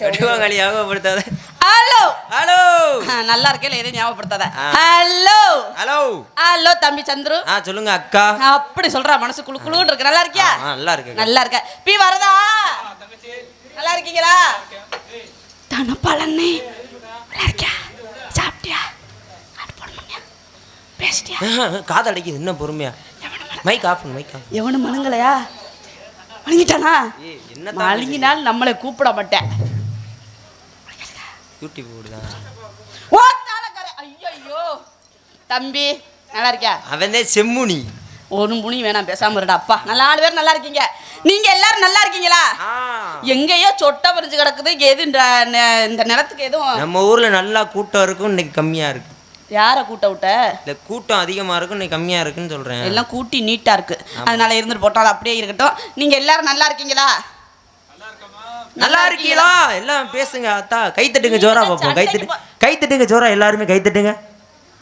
வடிவாங்களி ஞாபகப்படுத்தாத. Hello. Hello. நல்லா இருக்கேன் எதுவும் ஞாபகப்படுத்தாத. ஹலோ. ஹலோ. ஹலோ தம்பி சந்துரு. ஆ சொல்லுங்க அக்கா. அப்படி சொல்றா மனசு குளு குளுன்னு இருக்கு. நல்லா இருக்கியா? நல்லா இருக்கு நல்லா இருக்க. பி வரதா? நல்லா இருக்கீங்களா? தான பழனி நல்லா இருக்கியா? சாப்பிட்டியா? பேசிட்டியா? காது அடைக்குது இன்னும் பொறுமையா. மைக் ஆஃப் பண்ணு மைக் ஆஃப் எவனும் ஏய் என்ன மழுங்கினால் நம்மளை கூப்பிட மாட்டேன். யூடியூப் போடுதான் ஓ தாளக்கார ஐயோ தம்பி நல்லா இருக்கியா? அவன் தான் செம்முனி. ஒரு முனி வேணாம் பேசாம இருடா. அப்பா நல்லா நாலு பேர் நல்லா இருக்கீங்க. நீங்க எல்லாரும் நல்லா இருக்கீங்களா? எங்கேயோ சொட்டை பறிஞ்சு கிடக்குது. எது இந்த நிலத்துக்கு எதுவும்? நம்ம ஊர்ல நல்லா கூட்டம் இருக்கும் இன்னைக்கு கம்மியா இருக்கு. யாரை கூட்ட விட்ட? இல்ல கூட்டம் அதிகமா இருக்கும் இன்னைக்கு கம்மியா இருக்குன்னு சொல்றேன். எல்லாம் கூட்டி நீட்டா இருக்கு. அதனால இருந்துட்டு போட்டோம் அது அப்படியே இருக்கட்டும். நீங்க எல்லாரும் நல்லா இருக்கீங்களா? நல்லா இருக்கீங்களா? எல்லாம் பேசுங்க அத்தா. கை தட்டுங்க ஜோரா பார்ப்போம் கை தட்டு கை தட்டுங்க ஜோரா. எல்லாருமே கை தட்டுங்க.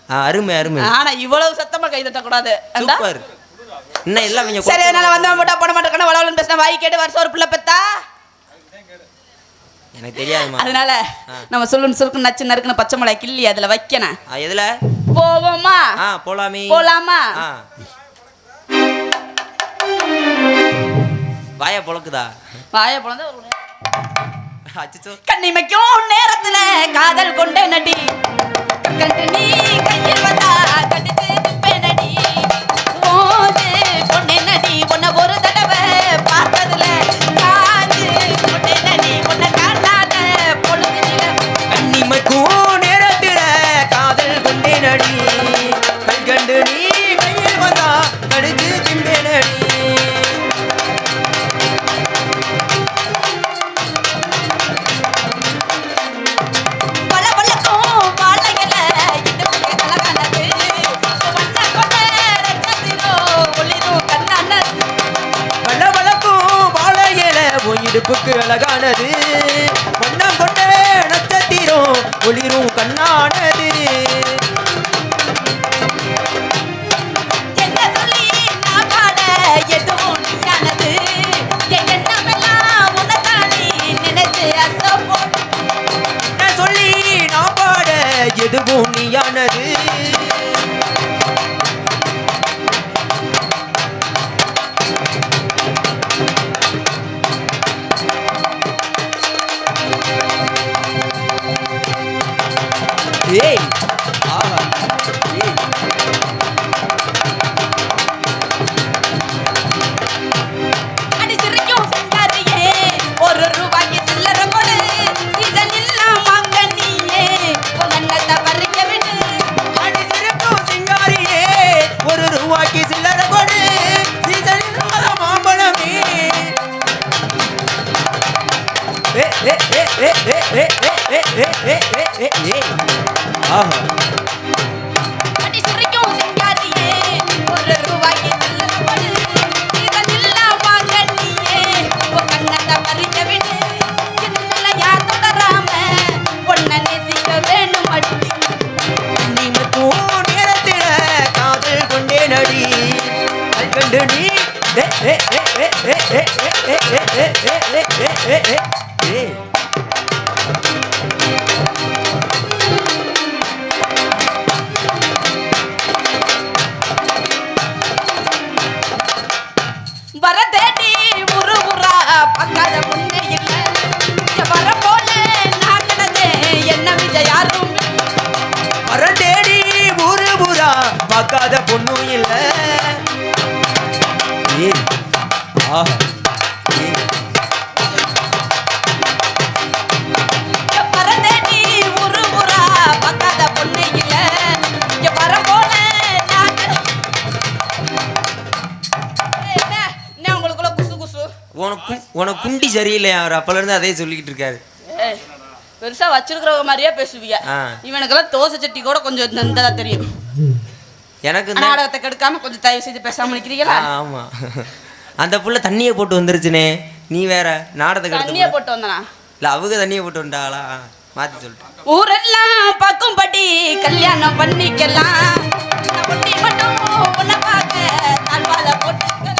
அருமை அருமை. ஆனா இவ்வளவு சத்தமா கை தட்ட கூடாது சூப்பர். இன்னும் எல்லாம் இவங்க சரி அதனால வந்து போட்டா போட மாட்டேன். வளவலன்னு பேசினா வாய் கேட்டு வருஷம் ஒரு பிள்ளை பெத்தா. எனக்கு தெரியாதுமா அதனால நம்ம சொல்லுன்னு சுருக்கு நச்சு நறுக்குன்னு பச்சை மிளகாய் கிள்ளி அதுல வைக்கணும். எதுல? போவோமா? போலாமே. போலாமா? வாயா பொழக்குதா? வாய அச்சோ கண்ணிமைக்கும் நேரத்துல காதல் கொண்டே நடி. இடுப்புக்கு அழகானது. வண்ணம் கொண்ட நட்சத்திரம் ஒளிரும் கண்ணானது. எதுவும் வரதேடி முருகுரா பக்காத முன்னே இல்லை. வர போல நாட்டினதே என்ன விஜயாரும் வரதேடி முருகுரா பக்காத பொண்ணும் இல்லை. ஆஹா. சரியில்லையா? அவர் அப்பல இருந்து அதே சொல்லிக்கிட்டு இருக்காரு. பெருசா வச்சிருக்கிறவங்க மாதிரியே பேசுவீங்க. ஆ. இவனுக்கெல்லாம் தோசை சட்டி கூட கொஞ்சம் இந்த தெரியும். எனக்கு நாடகத்தை கெடுக்காம கொஞ்சம் தயவு செய்து பேசாம நிக்கிறீங்களா? ஆமா. அந்த புள்ள தண்ணியை போட்டு வந்துருச்சுனே. நீ வேற நாடகத்துக்கு தண்ணிய போட்டு வந்தனா? இல்ல அவங்க தண்ணியை போட்டு வந்துட்டாங்களா மாத்தி சொல்லிட்டேன். ஊரெல்லாம் பக்கும்படி கல்யாணம் பண்ணிக்கலாம். மட்டும் உன்னை பார்க்க போட்டுக்கலாம்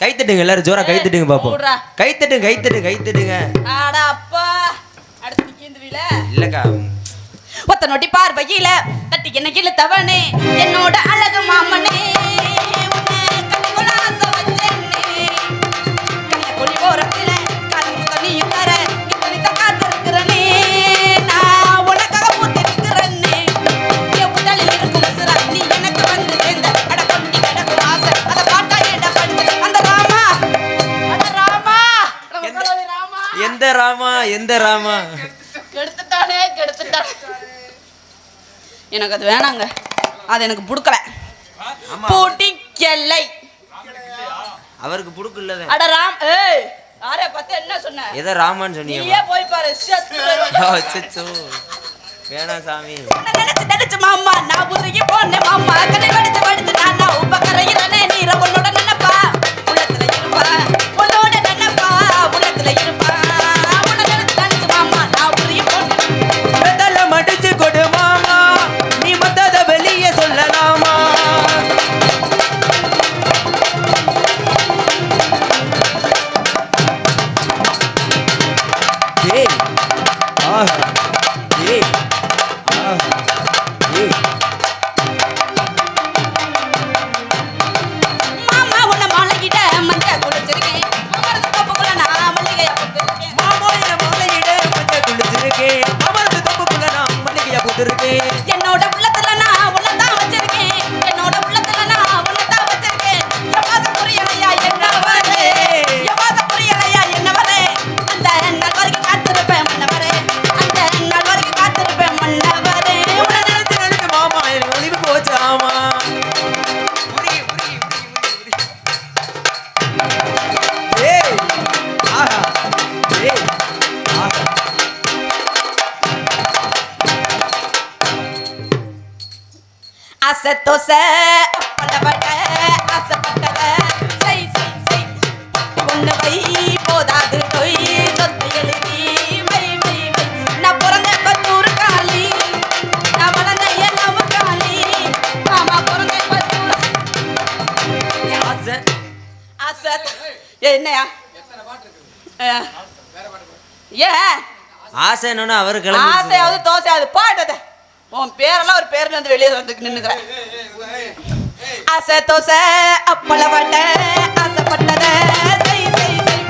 கை தட்டுங்க எல்லாரும் ஜோரா கை தட்டுங்க பாப்போம். கை தட்டுங்க கை தட்டுங்க கை தட்டுங்க ஆட அப்பா. அடுத்து இல்லக்கா. ஒத்த நொட்டி பார்வையில தட்டி என்ன இழுத்தவனே. என்னோட அழகு மாமனே. எந்த ராமா எந்த ராமா? கெடுத்துட்டானே கெடுத்துட்டானே. எனக்கு அது வேணாங்க. அது எனக்கு பிடிக்கல. பிடிக்கலை. அவருக்கு புடுக்கு இல்லத அட ராம் ஏய் யாரே பார்த்து என்ன சொன்ன? ஏதோ ராமான்னு சொன்னீங்க நீயே போய் பாரு செத்து போயிடுவ. அச்சோ வேணாம் சாமி. நினைச்சு நினைச்சு மாமா நான் உருகி போனேன் மாமா. கண்ணை வடிச்சு வடிச்சு நான் நான் உப்ப கரையிறனே நீர உன்னோட ஆசை தோசை பட்டப்பட்ட ஆசைப்பட்டத செய் செய் செய். பொண்ணு வை போதாது பொய். சொத்து எழுதி வை வை வை. நான் பிறந்த பத்தூர் காலி. நான் வளர்ந்த எல்லாம் காலி. மாமா பிறந்த பத்தூர் ஆசை. ஆசை. என்னையா? ஏ. ஏன் ஆசைன்னு அவர் கிளம்பி ஆசையாவது தோசையாவது. பாட்டத உன் பேரெல்லாம் ஒரு பேர்ல இருந்து வெளியே வந்து நின்னுக்கிறேன் ஆசை தோசை அப்பள வடை ஆசைப்பட்டத செய் செய் செய்.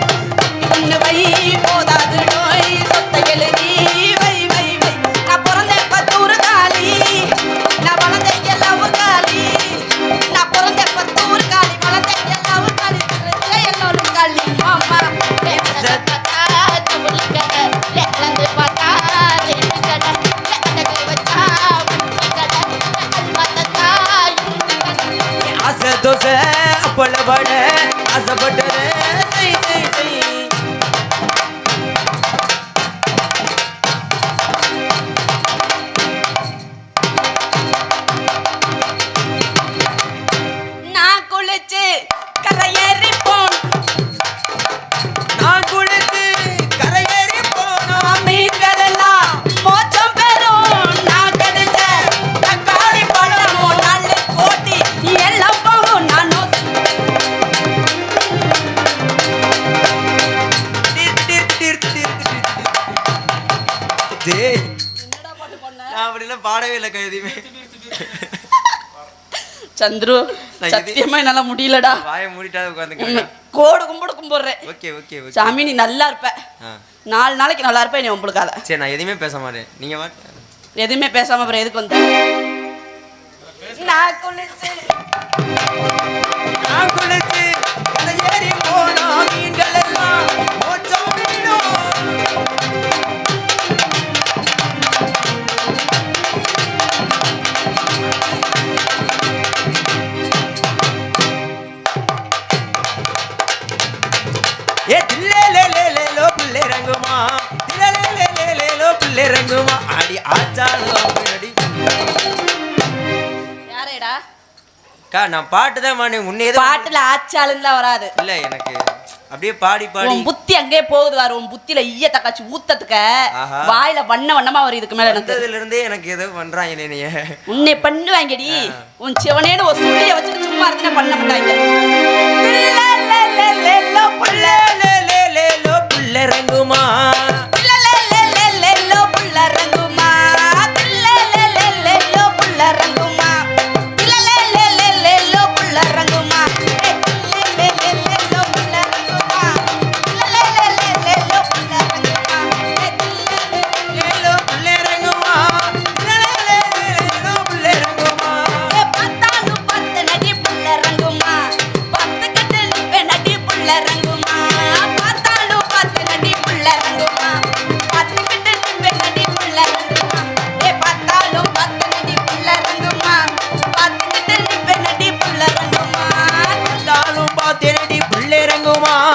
ஒண்ணு வை போதாது நான் அப்படிலாம் பாடவே இல்லை கழுதியுமே சந்துரு சத்தியமா என்னால முடியலடா. வாயை மூடிட்டாவது உண்மை. உட்காந்துக்கிறேன் கோடு கும்பிடு கும்பிடுறேன் ஓகே ஓகே ஓகே. சாமி நீ நல்லா இருப்ப. நாலு நாளைக்கு நல்லா இருப்ப நீ உங்களுக்காத சரி நான் எதுவுமே பேச மாட்டேன். நீங்க வா. எதுவுமே பேசாம அப்புறம் எதுக்கு வந்த? நான் குளிச்சு அக்கா நான் பாட்டு தான் மாட்டேன் உன்னை பாட்டுல ஆச்சாலுந்தான் வராது. இல்ல எனக்கு அப்படியே பாடி பாடி. உன் புத்தி அங்கே போகுது வாரு உன் புத்தியில ஈய தக்காச்சு ஊத்தத்துக்க. வாயில வண்ண வண்ணமா வரும் இதுக்கு மேல எனக்கு. இருந்தே எனக்கு ஏதோ பண்றான் என்னைய. உன்னை பண்ணுவாங்கடி. உன் சிவனேன்னு ஒரு சுள்ளிய வச்சுட்டு சும்மா இருந்துனா பண்ண மாட்டாங்க. তোমার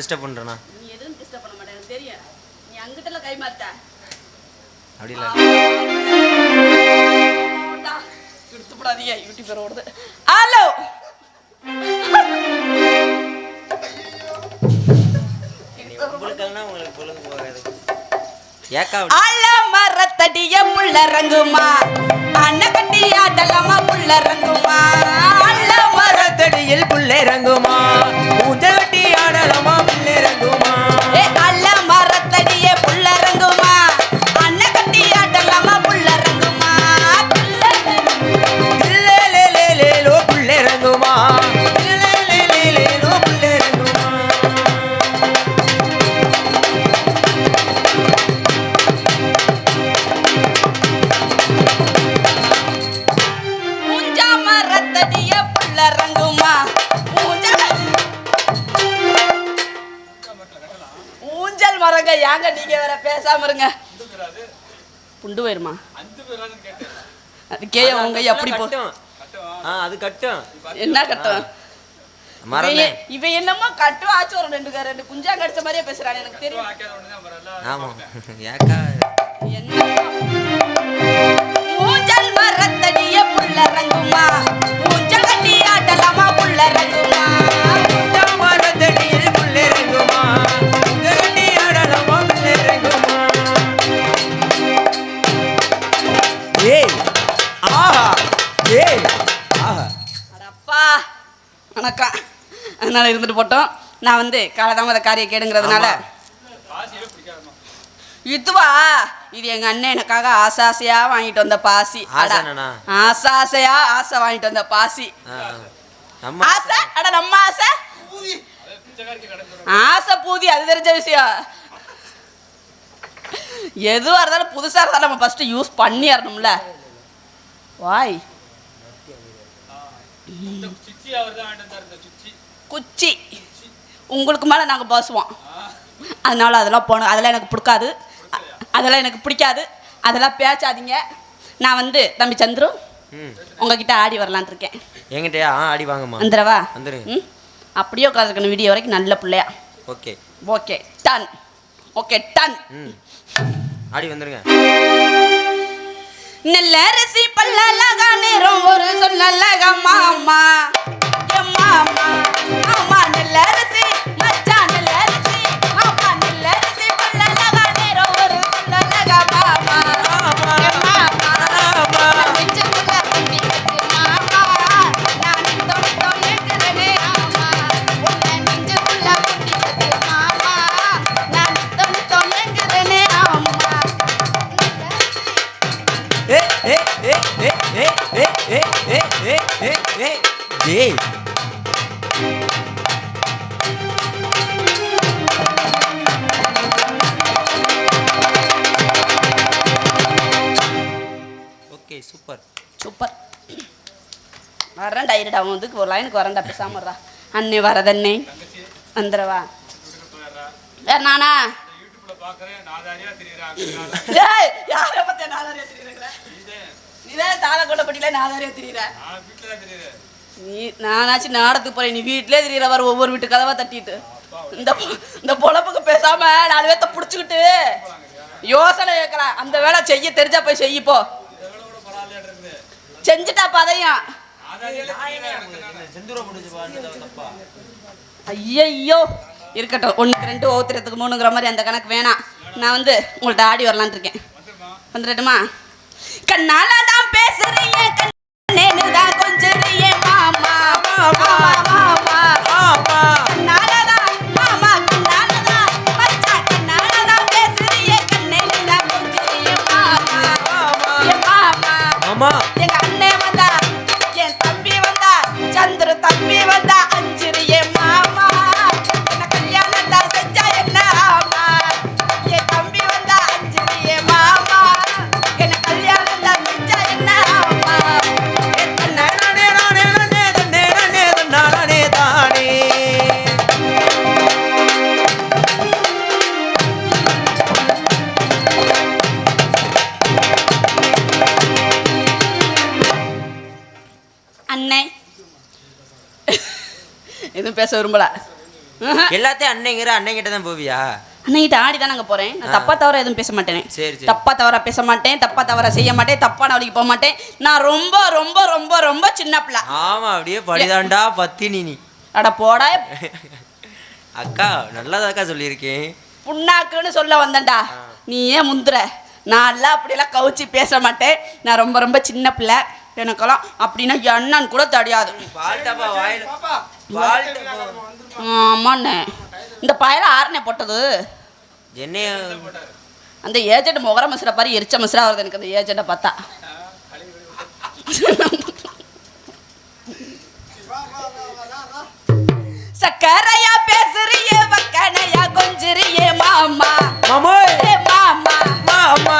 டிஸ்டர்ப் பண்ணுறேண்ணா நீ எதுவும் டிஸ்டர்ப் பண்ண மாட்டேன் தெரியும். நீ அங்கிட்டல கை மாத்த. அப்படி இல்லை. எடுத்து யூடியூபர் ஓடுது. ஹலோ ஆல மரத்தடிய புள்ள ரங்குமா அன்ன கட்டியா தலமா புள்ள ரங்குமா ஆல மரத்தடியில் புள்ள ரங்குமா புண்டு போயிருமா? அதுக்கே உங்க எப்படி போ கட்டும். ஆ அது கட்டும். என்ன கட்டும்? இவன் என்னமோ கட்டும் ஆச்சு ஒரு ரெண்டு க- ரெண்டு குஞ்சா கடிச்ச மாதிரியே பேசுறான் எனக்கு தெரியும். ஆமாம் ஏக்கா. என்ன ஊஞ்சல் மரத்தடிய புள்ளறங்குமா அதனால இருந்துட்டு போட்டோம். நான் வந்து காலதாமத காரியம் கேடுங்கிறதுனால. இதுவா? இது எங்க அண்ணன் எனக்காக ஆசை ஆசையா வாங்கிட்டு வந்த பாசி. அட, ஆசை வாங்கிட்டு வந்த பாசி. ஆசை. அட நம்ம ஆசை? ஆசை பூதி அது தெரிஞ்ச விஷயம். எதுவா இருந்தாலும் புதுசா இருந்தாலும் நம்ம ஃபர்ஸ்ட் யூஸ் பண்ணிடணும்ல வாய். குச்சி. உங்களுக்கு மேலே நாங்கள் பேசுவோம். அதனால அதெல்லாம் போகணும் அதெல்லாம் எனக்கு பிடிக்காது. அதெல்லாம் எனக்கு பிடிக்காது. அதெல்லாம் பேசாதீங்க. நான் வந்து தம்பி சந்துரு உங்ககிட்ட ஆடி வரலான்னு இருக்கேன். என்கிட்டயா? ஆ அடி வாங்கம்மா. வந்துடவா? வந்துருங்க. அப்படியே உட்காந்துருக்கணும் வீடியோ வரைக்கும் நல்ல பிள்ளையா. Okay. Okay done. Okay done. ஆடி வந்துருங்க. நல்ல அரிசி பல்லழகா நேரம் ஒரு சொல்லலக மாமா. 妈妈妈妈 சூப்பர் சூப்பர் வரேன் டைரக்ட் அவன் வந்து ஒரு லைனுக்கு வரேன்டா பேசாம வர்றா அண்ணே வரதண்ணே. வந்துடவா வேற நானா. நீ நானாச்சும் நாடத்துக்கு போறேன் நீ வீட்லயே திரியிற வர ஒவ்வொரு வீட்டு கதவா தட்டிட்டு. இந்த இந்த பொழப்புக்கு பேசாம நாலு பேர்த்த புடிச்சுக்கிட்டு யோசனை கேட்கறேன் அந்த வேலை செய்ய தெரிஞ்சா போய் செய்ய செஞ்சுட்டா பதையும் அதையும் ஐயையோ. இருக்கட்டும் ஒன்றுக்கு ரெண்டு ஒவ்வொருத்தரத்துக்கு மூணுங்கிற மாதிரி அந்த கணக்கு வேணாம். நான் வந்து உங்கள்ட்ட ஆடி வரலான்னு இருக்கேன். வந்துடட்டுமா? கண்ணால தான் பேசுறீங்க பேச விரும்பல. எல்லாத்தையும் அன்னைங்கிற அன்னைங்கிட்ட தான் போவியா? அண்ணகிட்ட ஆடி தான் நாங்கள் போகிறேன் நான் தப்பா தவிர எதுவும் பேச மாட்டேனே. சரி, சரி. தப்பா தவிர பேச மாட்டேன். தப்பா தவிர செய்ய மாட்டேன். தப்பான வழிக்கு போக மாட்டேன். நான் ரொம்ப ரொம்ப ரொம்ப ரொம்ப சின்ன பிள்ளை. ஆமா அப்படியே படிதாண்டா பத்தினி நீ அட போடா. அக்கா நல்லதாக்கா சொல்லியிருக்கேன். புண்ணாக்குன்னு சொல்ல வந்தேன்டா. நீ ஏன் முந்துற. நான் எல்லாம் அப்படியெல்லாம் கவுச்சி பேச மாட்டேன். நான் ரொம்ப ரொம்ப சின்ன பிள்ளை. எனக்கெல்லாம் அப்படின்னா என்னன்னு கூட தெரியாது. ஆமாண்ணே. இந்த பயல ஆறுனே போட்டது. அந்த ஏஜென்ட் முகர மசுரை பாரு எரிச்ச மசுரா வருது எனக்கு அந்த ஏஜென்ட்டை பார்த்தா. சக்கரையா பேசுறியே வக்கனையா கொஞ்சிறியே மாமா. மாமோய் ஏ மாமா. மாமா!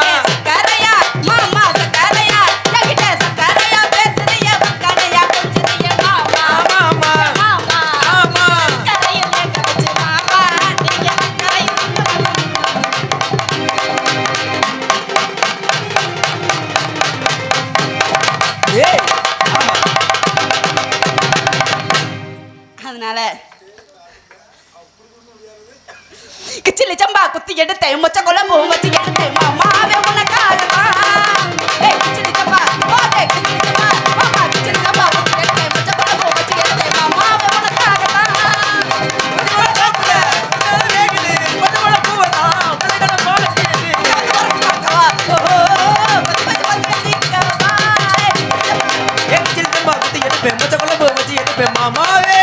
I'm Amore!